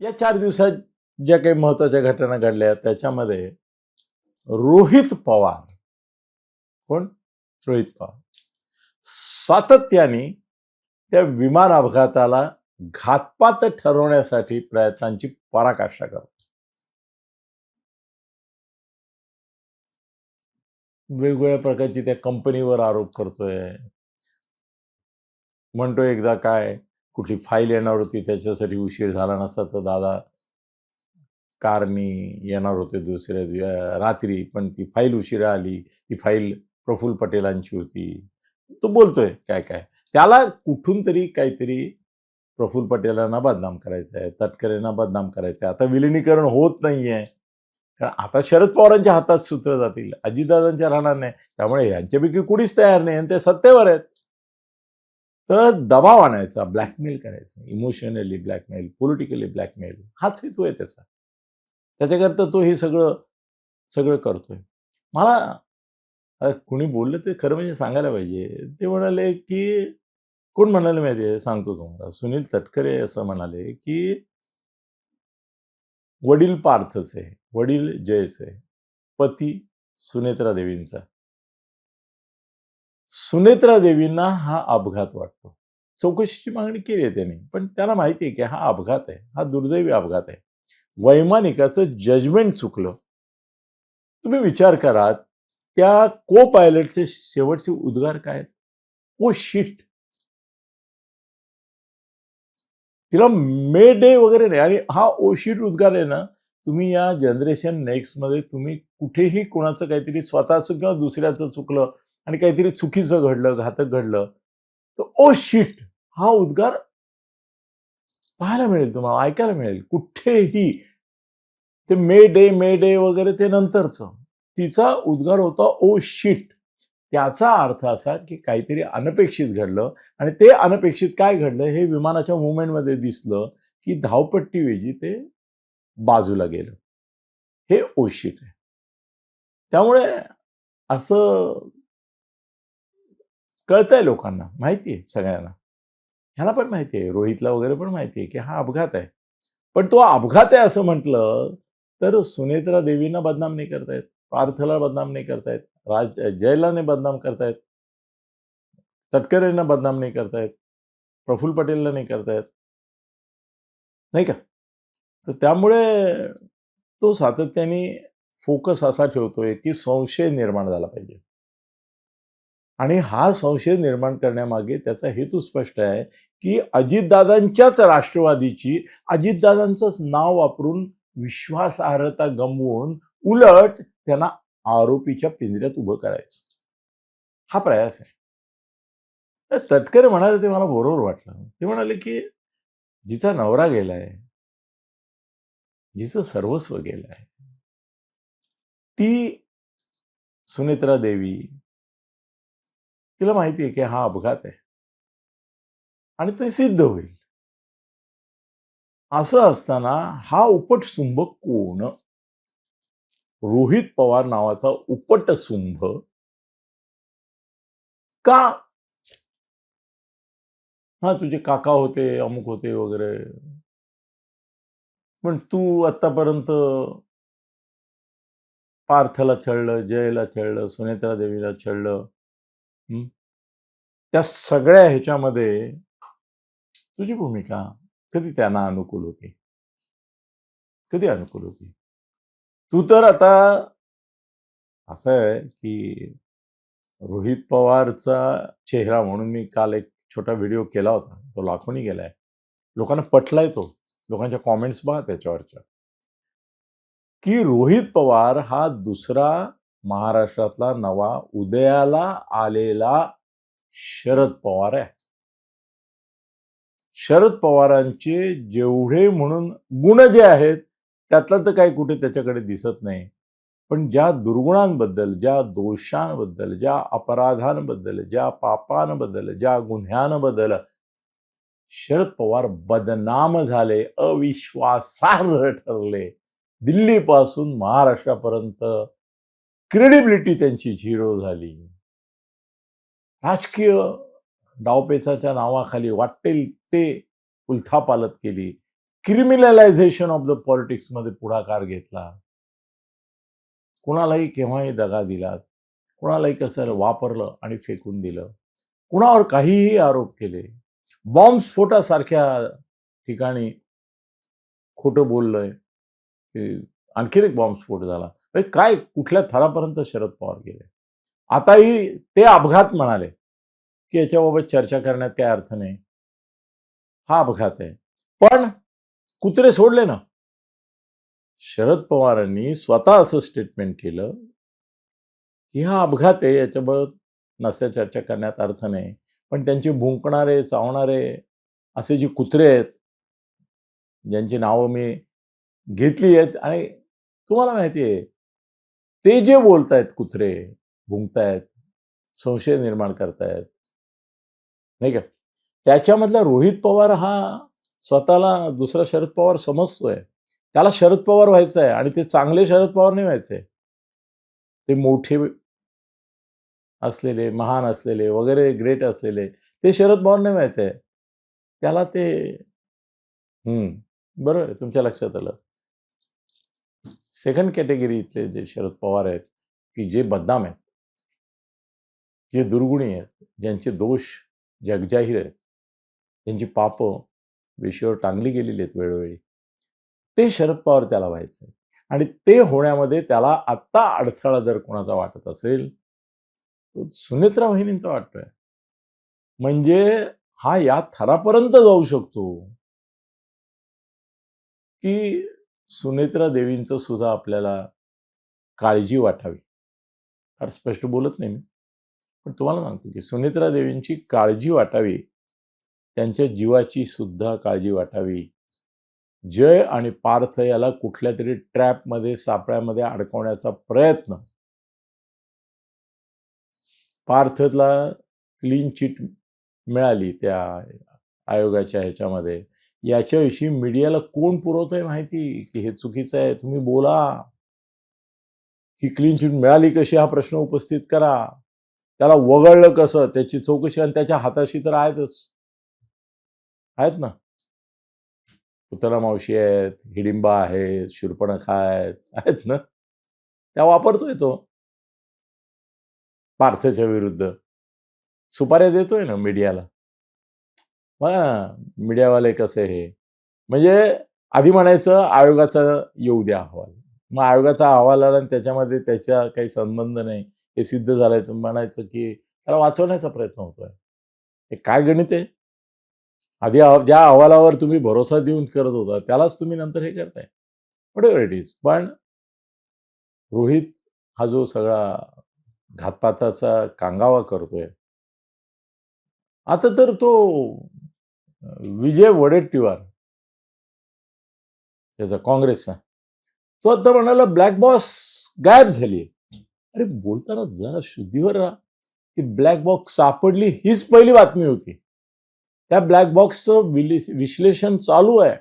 या चार दिवसात ज्या काही महत्त्वाच्या घटना घडल्या त्याच्यामध्ये रोहित पवार. कोण? रोहित पवार. सातत्याने त्या विमान अपघाताला घातपात ठरवण्यासाठी प्रयत्नांची पराकाष्ठा करतो. वेगवेगळ्या प्रकारची त्या कंपनीवर आरोप करतोय. म्हणतो एकदा काय? कुठली फाईल येणार होती त्याच्यासाठी उशीर झाला नसता तर दादा कारनी येणार होते दुसऱ्या रात्री पण ती फाईल उशिरा आली. ती फाईल प्रफुल्ल पटेलांची होती. तो बोलतोय काय काय? त्याला कुठून तरी काहीतरी प्रफुल्ल पटेलांना बदनाम करायचं आहे तटकरेंना बदनाम करायचं आहे आता विलिनीकरण होत नाहीये. कारण आता शरद पवारांच्या हातात सूत्र जातील. अजितदादांच्या राहणार नाही. त्यामुळे यांच्यापैकी कुणीच तयार नाही आणि ते सत्तेवर आहेत. तर दबाव आणायचा ब्लॅकमेल करायचा इमोशनली ब्लॅकमेल पॉलिटिकली ब्लॅकमेल हाच हेतू आहे त्याचा. त्याच्याकरता तो हे सगळं सगळं करतोय. मला कुणी बोललं ते खरं म्हणजे सांगायला पाहिजे. ते म्हणाले की कोण म्हणाले माहिती आहे? सांगतो तुम्हाला. सुनील तटकरे असं म्हणाले की वडील पार्थचे वडील जयचे पती सुनेत्रा देवींचा. सुनेत्रा देवींना हा अपघात वाटतो. चौकशीची मागणी केली आहे त्यांनी पण त्यांना माहिती आहे की हा अपघात आहे हा दुर्दैवी अपघात आहे. वैमानिकाचं जजमेंट चुकलं. तुम्ही विचार करा त्या को पायलटचे शेवटचे उद्गार काय आहेत? ओ शिट तिला मे डे वगैरे नाही आणि हा ओ शिट उद्गार आहे ना तुम्ही या जनरेशन नेक्स्टमध्ये तुम्ही कुठेही कोणाचं काहीतरी स्वतःचं किंवा दुसऱ्याचं चुकलं आणि काहीतरी चुकीचं घडलं घातक घडलं तर ओ शिट हा उद्गार पाहायला मिळेल तुम्हाला ऐकायला मिळेल. कुठेही. ते मे डे मे डे वगैरे ते नंतरचं. तिचा उद्गार होता ओ शिट त्याचा अर्थ असा की काहीतरी अनपेक्षित घडलं आणि ते अनपेक्षित काय घडलं हे विमानाच्या मुवमेंटमध्ये दिसलं की धावपट्टीऐवजी ते बाजूला गेलं. हे ओ शिट आहे. त्यामुळे असं कळतंय लोकांना माहिती आहे सगळ्यांना. ह्याला पण माहिती आहे रोहितला वगैरे पण माहिती आहे की हा अपघात आहे. पण तो अपघात आहे असं म्हटलं तर सुनेत्रा देवींना बदनाम नाही करतायत पार्थला बदनाम नाही करतायत राज जयलाने बदनाम करतायत तटकरेंना बदनाम नाही करतायत प्रफुल्ल पटेलला नाही करतायत. नाही का? तर त्यामुळे तो सातत्याने फोकस असा ठेवतोय की संशय निर्माण झाला पाहिजे. आणि हा संशय निर्माण करण्यामागे त्याचा हेतू स्पष्ट आहे की अजितदादांच्याच राष्ट्रवादीची अजितदादांचंच नाव वापरून विश्वासार्हता गमवून उलट त्यांना आरोपीच्या पिंजऱ्यात उभं करायचं. हा प्रयास आहे. तटकरे म्हणाले ते मला बरोबर वाटलं. ते म्हणाले की जिचा नवरा गेलाय जिचं सर्वस्व गेलंय ती सुनेत्रा देवी तिला माहिती आहे की हा अपघात आहे. आणि ते सिद्ध होईल. असं असताना हा उपटसुंभ कोण? रोहित पवार नावाचा उपटसुंभ का? हा तुझे काका होते अमुक होते वगैरे. पण तू आतापर्यंत पार्थला छळलं जयला छळलं सुनेत्रा देवीला छळलं त्या सगळ्या ह्याच्यामध्ये तुझी भूमिका कधी त्यांना अनुकूल होती? कधी अनुकूल होती? तू तर आता असं आहे की रोहित पवारचा चेहरा म्हणून मी काल एक छोटा व्हिडिओ केला होता. तो लाखोनी गेलाय. लोकांना पटलाय तो. लोकांच्या कॉमेंट्स बघा त्याच्यावरच्या. की रोहित पवार हा दुसरा महाराष्ट्रातला नवा उदयाला आलेला शरद पवार आहे. शरद पवारांचे जेवढे म्हणून गुण जे आहेत त्यातलं तर काही कुठे त्याच्याकडे दिसत नाही. पण ज्या दुर्गुणांबद्दल ज्या दोषांबद्दल ज्या अपराधांबद्दल ज्या पापांबद्दल ज्या गुन्ह्यांबद्दल शरद पवार बदनाम झाले अविश्वासार्ह ठरले. दिल्लीपासून महाराष्ट्रापर्यंत क्रेडिबिलिटी त्यांची झिरो झाली. राजकीय डावपेचाच्या नावाखाली वाटेल ते उलथापालत केली. क्रिमिनलायझेशन ऑफ द पॉलिटिक्समध्ये पुढाकार घेतला. कुणालाही केव्हाही दगा दिला. कुणालाही कसं वापरलं आणि फेकून दिलं. कुणावर काहीही आरोप केले. बॉम्बस्फोटासारख्या ठिकाणी खोटं बोललंय. की आणखीन एक बॉम्बस्फोट झाला. म्हणजे काय कुठल्या थरापर्यंत शरद पवार गेले? आताही ते अपघात म्हणाले की याच्याबाबत चर्चा करण्यात काय अर्थ नाही. हा अपघात आहे. पण कुत्रे सोडले ना. शरद पवारांनी स्वतः असं स्टेटमेंट केलं की हा अपघात आहे याच्याबाबत नसत्या चर्चा करण्यात अर्थ नाही. पण त्यांचे भुंकणारे चावणारे असे जे कुत्रे आहेत ज्यांची नावं मी घेतली आहेत आणि तुम्हाला माहिती आहे ते जे बोलतायत कुत्रे भुंकतायत संशय निर्माण करतायत. नाही का? त्याच्यामधला रोहित पवार हा स्वतःला दुसरा शरद पवार समजतोय. त्याला शरद पवार व्हायचं आहे आणि ते चांगले शरद पवार नाही व्हायचे ते मोठे असलेले महान असलेले वगैरे ग्रेट असलेले ते शरद पवार नाही व्हायचे त्याला ते हम्म बरोबर आहे तुमच्या लक्षात आलं. सेकंड कॅटेगरी इथले जे शरद पवार आहेत की जे बदनाम आहेत जे दुर्गुणी आहेत ज्यांचे दोष जगजाहीर आहेत त्यांची पापं विषयावर टांगली गेलेली आहेत वेळोवेळी ते शरद पवार त्याला व्हायचं आणि ते होण्यामध्ये त्याला आत्ता अडथळा जर कोणाचा वाटत असेल तो सुनेत्रा वहिनींचा वाटतोय. म्हणजे हा या थरापर्यंत जाऊ शकतो की सुनेत्रा देवींचं सुद्धा आपल्याला काळजी वाटावी. फार स्पष्ट बोलत नाही मी. पण तुम्हाला सांगतो की सुनेत्रा देवींची काळजी वाटावी. त्यांच्या जीवाची सुद्धा काळजी वाटावी. जय आणि पार्थ याला कुठल्या तरी ट्रॅपमध्ये सापळ्यामध्ये अडकवण्याचा प्रयत्न. पार्थला क्लीन चिट मिळाली त्या आयोगाच्या ह्याच्यामध्ये. याच्याविषयी मीडियाला कोण पुरवतोय माहिती? की हे चुकीचं आहे तुम्ही बोला. ही क्लीन चिट मिळाली कशी? हा प्रश्न उपस्थित करा. त्याला वगळलं कसं? त्याची चौकशी आणि त्याच्या हाताशी तर आहेतच. आहेत ना? पुतळा मावशी आहेत हिडिंबा आहेत शूर्पणखा आहेत आहेत ना? त्या वापरतोय तो. पार्थच्या विरुद्ध. सुपाऱ्या देतोय ना मीडियाला? ना मीडियावाले कसे हे? म्हणजे आधी म्हणायचं आयोगाचा येऊ द्या अहवाल. मग आयोगाचा अहवाल आला आणि त्याच्यामध्ये त्याच्या काही संबंध नाही. हे सिद्ध झालायचं म्हणायचं की त्याला वाचवण्याचा प्रयत्न होतोय. हे काय गणित आहे? आधी ज्या अहवालावर तुम्ही भरोसा देऊन करत होता त्यालाच तुम्ही नंतर हे करताय. वट एव्हर इट इज पण रोहित हा जो सगळा घातपाताचा कांगावा करतोय आता तर तो विजय वडेट्टीवार त्याचा काँग्रेसचा. तो आता म्हणाला ब्लॅक बॉक्स गायब झाली अरे बोलताना जरा शुद्धीवर राहा की ब्लॅक बॉक्स सापडली हीच पहिली बातमी होती. त्या ब्लॅक बॉक्सचं विश्लेषण चालू आहे.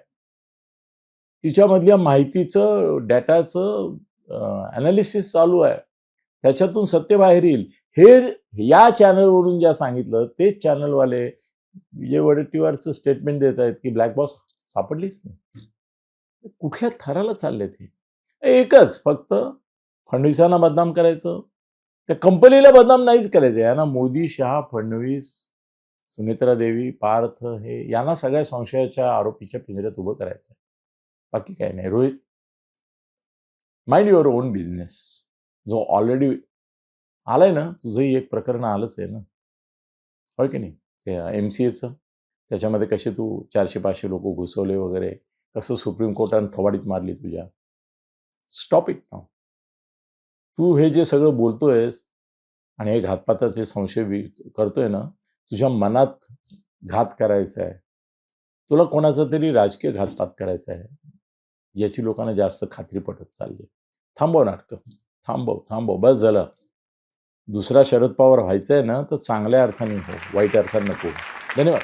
तिच्यामधल्या माहितीचं डेटाचं अनालिसिस चालू आहे. त्याच्यातून सत्य बाहेर येईल. हे या चॅनलवरून ज्या सांगितलं तेच चॅनलवाले विजय वडेट्टीवारचं स्टेटमेंट देत आहेत की ब्लॅक बॉक्स सापडलीच नाही. कुठल्या थराला चालले ते एकच फक्त फडणवीसांना बदनाम करायचं. त्या कंपनीला बदनाम नाहीच करायचं. यांना मोदी शहा फडणवीस सुनेत्रा देवी पार्थ हे यांना सगळ्या संशयाच्या आरोपीच्या पिंजऱ्यात उभं करायचं बाकी काय नाही. Rohit mind your own business जो ऑलरेडी आलाय ना तुझंही एक प्रकरण आलंच आहे ना. होय की नाही? एम सी एचं त्याच्यामध्ये कसे तू चारशे पाचशे लोक घुसवले वगैरे कसं सुप्रीम कोर्टानं थवाडीत मारली तुझ्या? स्टॉप इट नाव तू हे जे सगळं बोलतोयस आणि हे घातपाताचे संशय करतोय ना तुझ्या मनात घात करायचा आहे. तुला कोणाचा तरी राजकीय घातपात करायचा आहे. याची लोकांना जास्त खात्री पटत चालली थांबव नाटकं. थांबव थांबव. बस झालं. दुसरा शरद पवार व्हायचं आहे ना तर चांगल्या अर्थाने हो वाईट अर्थाने नको. धन्यवाद.